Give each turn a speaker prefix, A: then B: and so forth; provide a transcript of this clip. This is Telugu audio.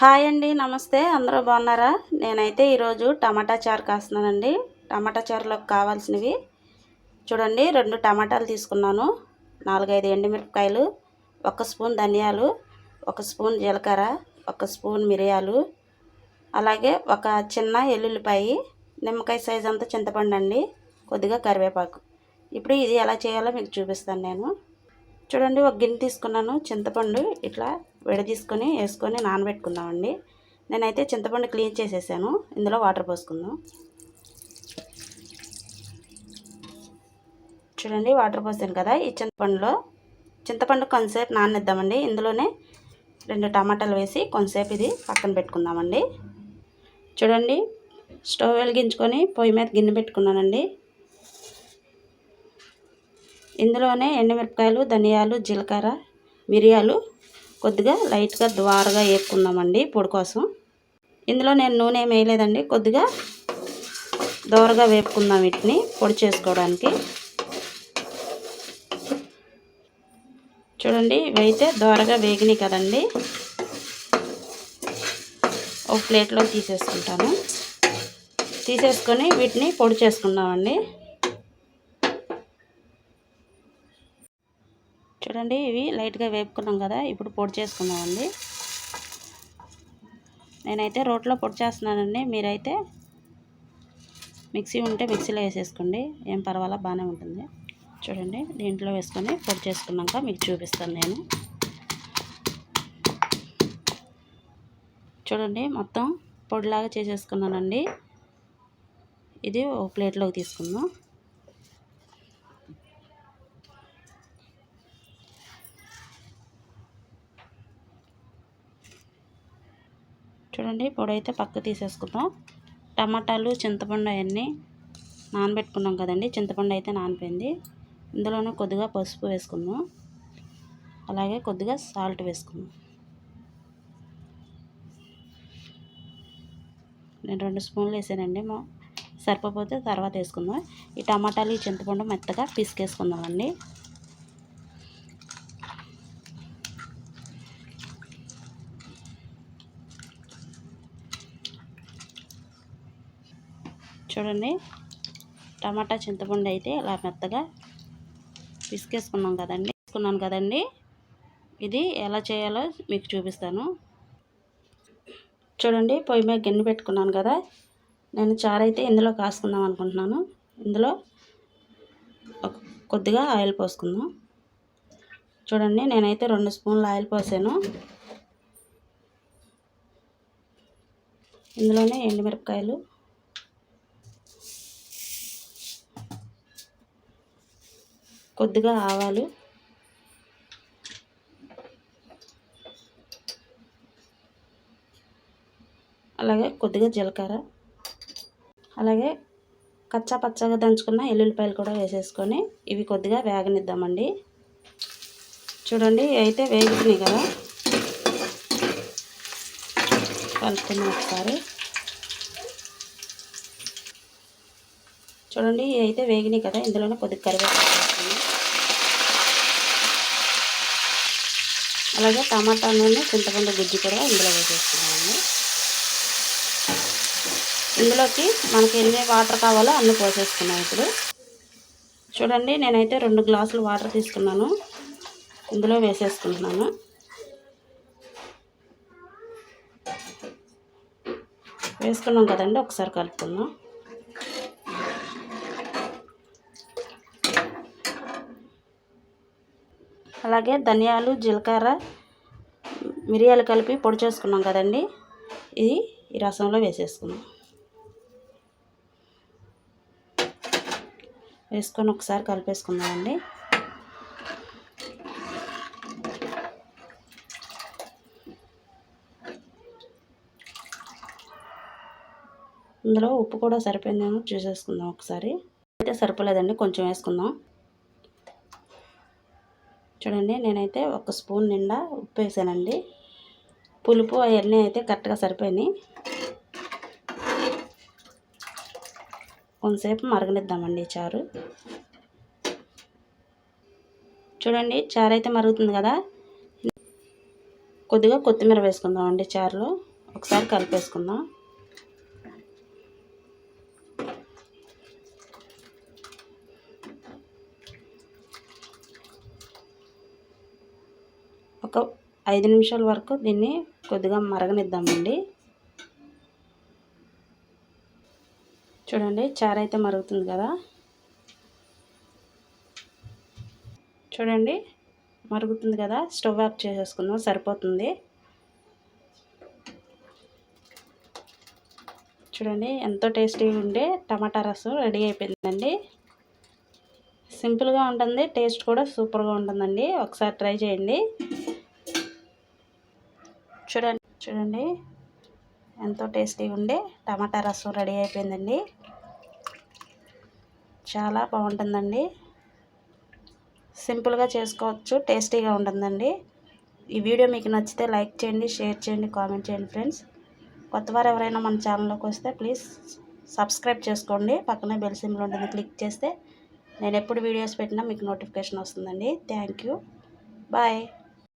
A: హాయ్ అండి నమస్తే. అందరూ బాగున్నారా? నేనైతే ఈరోజు టమాటా చారు కాస్తున్నానండి. టమాటా చారులోకి కావాల్సినవి చూడండి రెండు టమాటాలు తీసుకున్నాను. నాలుగైదు ఎండుమిరపకాయలు ఒక స్పూన్ ధనియాలు ఒక స్పూన్ జీలకర్ర ఒక స్పూన్ మిరియాలు అలాగే ఒక చిన్న ఎల్లుల్లిపాయ నిమ్మకాయ సైజ్ అంతా చింతపండు అండి కొద్దిగా కరివేపాకు. ఇప్పుడు ఇది ఎలా చేయాలో మీకు చూపిస్తాను నేను. చూడండి ఒక గిన్నె తీసుకున్నాను చింతపండు ఇట్లా విడదీసుకొని వేసుకొని నానబెట్టుకుందామండి. నేనైతే చింతపండు క్లీన్ చేసేసాను. ఇందులో వాటర్ పోసుకుందాం. చూడండి వాటర్ పోసాను కదా. ఈ చింతపండులో చింతపండు కొంతసేపు నాననిద్దామండి. ఇందులోనే రెండు టమాటాలు వేసి కొంతసేపు ఇది పక్కన పెట్టుకుందామండి. చూడండి స్టవ్ వెలిగించుకొని పొయ్యి మీద గిన్నె పెట్టుకున్నానండి. ఇందులోనే ఎండుమిరపకాయలు ధనియాలు జీలకర్ర మిరియాలు కొద్దిగా లైట్గా ద్వారగా వేపుకుందామండి పొడి కోసం. ఇందులో నేను నూనె ఏం వేయలేదండి కొద్దిగా దోరగా వేపుకుందాం వీటిని పొడి చేసుకోవడానికి. చూడండి ఇవైతే దోరగా వేగినాయి కదండి. ఒక ప్లేట్లో తీసేసుకుంటాను. తీసేసుకొని వీటిని పొడి చేసుకుందామండి. చూడండి ఇవి లైట్గా వేపుకున్నాం కదా ఇప్పుడు పొడి చేసుకుందామండి. నేనైతే రోట్లో పొడి చేస్తున్నానండి మీరైతే మిక్సీ ఉంటే మిక్సీలో వేసేసుకోండి ఏం పర్వాలా బాగానే ఉంటుంది. చూడండి దీంట్లో వేసుకొని పొడి చేసుకున్నాక మీకు చూపిస్తాను నేను. చూడండి మొత్తం పొడిలాగా చేసేసుకున్నానండి. ఇది ఒక ప్లేట్లోకి తీసుకుందాం. చూడండి. పొడి అయితే పక్క తీసేసుకుందాం. టమాటాలు చింతపండు అవన్నీ నానబెట్టుకున్నాం కదండి. చింతపండు అయితే నానిపోయింది. ఇందులోనే కొద్దిగా పసుపు వేసుకుందాం. అలాగే కొద్దిగా సాల్ట్ వేసుకుందాం. నేను రెండు స్పూన్లు వేసానండి. మా సరిపోతే తర్వాత వేసుకుందాం. ఈ టమాటాలు ఈ చింతపండు మెత్తగా పిసికేసుకుందామండి. చూడండి. టమాటా చింతపండు అయితే ఇలా మెత్తగా పిసికేసుకున్నాం కదండి. తీసుకున్నాను కదండి. ఇది ఎలా చేయాలో మీకు చూపిస్తాను. చూడండి పొయ్యి మీద గిన్నె పెట్టుకున్నాను కదా. నేను చారు అయితే ఇందులో కాసుకుందాం అనుకుంటున్నాను. ఇందులో కొద్దిగా ఆయిల్ పోసుకుందాం. చూడండి నేనైతే రెండు స్పూన్లు ఆయిల్ పోసాను. ఇందులోనే ఎండుమిరపకాయలు కొద్దిగా ఆవాలు. అలాగే కొద్దిగా జీలకర్ర. అలాగే కచ్చా పచ్చగా దంచుకున్న ఎల్లుల్లిపాయలు కూడా వేసేసుకొని ఇవి కొద్దిగా వేగనిద్దామండి. చూడండి అయితే వేగుతున్నాయి కదా. కలుపుకున్నాం ఒకసారి. చూడండి అయితే వేగినాయి కదా ఇందులోనే కొద్దిగా కరివేపాకు అలాగే టమాటా నూనె చింతపండు గుజ్జు కూడా ఇందులో వేసేస్తున్నామండి ఇందులోకి మనకి ఎన్ని వాటర్ కావాలో అన్ని పోసేసుకున్నాం ఇప్పుడు. చూడండి నేనైతే రెండు గ్లాసులు వాటర్ తీసుకున్నాను. ఇందులో వేసేసుకుంటున్నాను. వేసుకున్నాం కదండి ఒకసారి కలుపుకుందాం. అలాగే ధనియాలు జీలకర్ర మిరియాలు కలిపి పొడి చేసుకున్నాం కదండి. ఇది ఈ రసంలో వేసేసుకుందాం. వేసుకొని ఒకసారి కలిపేసుకుందామండి. ఇందులో ఉప్పు కూడా సరిపోయిందేమో చూసేసుకుందాం ఒకసారి. అయితే సరిపోలేదండి కొంచెం వేసుకుందాం. చూడండి నేనైతే ఒక స్పూన్ నిండా ఉప్పు వేసానండి పులుపు అవన్నీ అయితే కరెక్ట్గా సరిపోయినాయి. కొంతసేపు మరగనిద్దామండి చారు. చూడండి చారు అయితే మరుగుతుంది కదా. కొద్దిగా కొత్తిమీర వేసుకుందామండి చారులో. ఒకసారి కలిపేసుకుందాం. ఒక ఐదు నిమిషాల వరకు దీన్ని కొద్దిగా మరగనిద్దామండి. చూడండి చారు అయితే మరుగుతుంది కదా. చూడండి మరుగుతుంది కదా. స్టవ్ ఆఫ్ చేసేసుకుందాం సరిపోతుంది. చూడండి ఎంతో టేస్టీగా ఉండే టమాటా రసం రెడీ అయిపోయిందండి. సింపుల్గా ఉంటుంది టేస్ట్ కూడా సూపర్గా ఉంటుందండి. ఒకసారి ట్రై చేయండి. చూడండి చూడండి. ఎంతో టేస్టీగా ఉండే టమాటా రసం రెడీ అయిపోయిందండి. చాలా బాగుంటుందండి. సింపుల్గా చేసుకోవచ్చు టేస్టీగా ఉంటుందండి. ఈ వీడియో మీకు నచ్చితే లైక్ చేయండి షేర్ చేయండి కామెంట్ చేయండి ఫ్రెండ్స్. కొత్తవారు ఎవరైనా మన ఛానల్లోకి వస్తే ప్లీజ్ సబ్స్క్రైబ్ చేసుకోండి. పక్కనే బెల్ సింబల్ ఉంటుంది క్లిక్ చేస్తే నేను ఎప్పుడు వీడియోస్ పెట్టినా మీకు నోటిఫికేషన్ వస్తుందండి. Thank you. బాయ్.